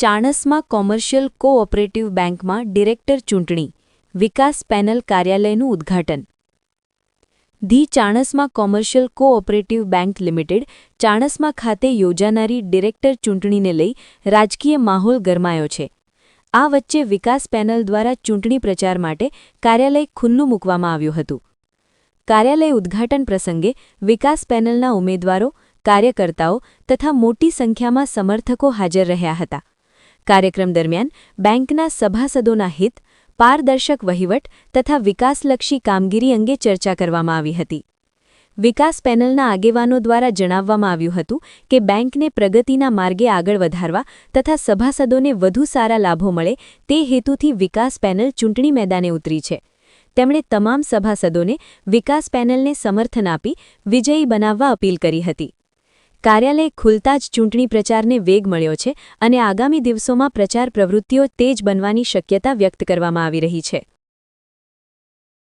Chanasma commercial cooperative બેંકમાં director ચૂંટણી, વિકાસ panel કાર્યાલયનું ઉદ્ઘાટન. The Chanasma commercial cooperative bank limited Chanasma ખાતે યોજાનારી ડિરેક્ટર ચૂંટણીને લઈ રાજકીય માહોલ ગરમાયો છે. આ વચ્ચે વિકાસ પેનલ દ્વારા ચૂંટણી પ્રચાર માટે કાર્યાલય ખુલ્લું મૂકવામાં આવ્યું હતું. કાર્યાલય ઉદ્ઘાટન પ્રસંગે વિકાસ પેનલના ઉમેદવારો, કાર્યકર્તાઓ તથા મોટી સંખ્યામાં સમર્થકો હાજર રહ્યા હતા. કાર્યક્રમ દરમિયાન બેંકના સભાસદોના હિત, પારદર્શક વહીવટ તથા વિકાસલક્ષી કામગીરી અંગે ચર્ચા કરવામાં આવી હતી. વિકાસ પેનલના આગેવાનો દ્વારા જણાવવામાં આવ્યું હતું કે બેંકને પ્રગતિના માર્ગે આગળ વધારવા તથા સભાસદોને વધુ સારા લાભો મળે તે હેતુથી વિકાસ પેનલ ચૂંટણી મેદાને ઉતરી છે. તેમણે તમામ સભાસદોને વિકાસ પેનલને સમર્થન આપી વિજયી બનાવવા અપીલ કરી હતી. કાર્યાલય ખુલતા જ ચૂંટણી પ્રચારને વેગ મળ્યો છે અને આગામી દિવસોમાં પ્રચાર પ્રવૃત્તિઓ તેજ બનવાની શક્યતા વ્યક્ત કરવામાં આવી રહી છે.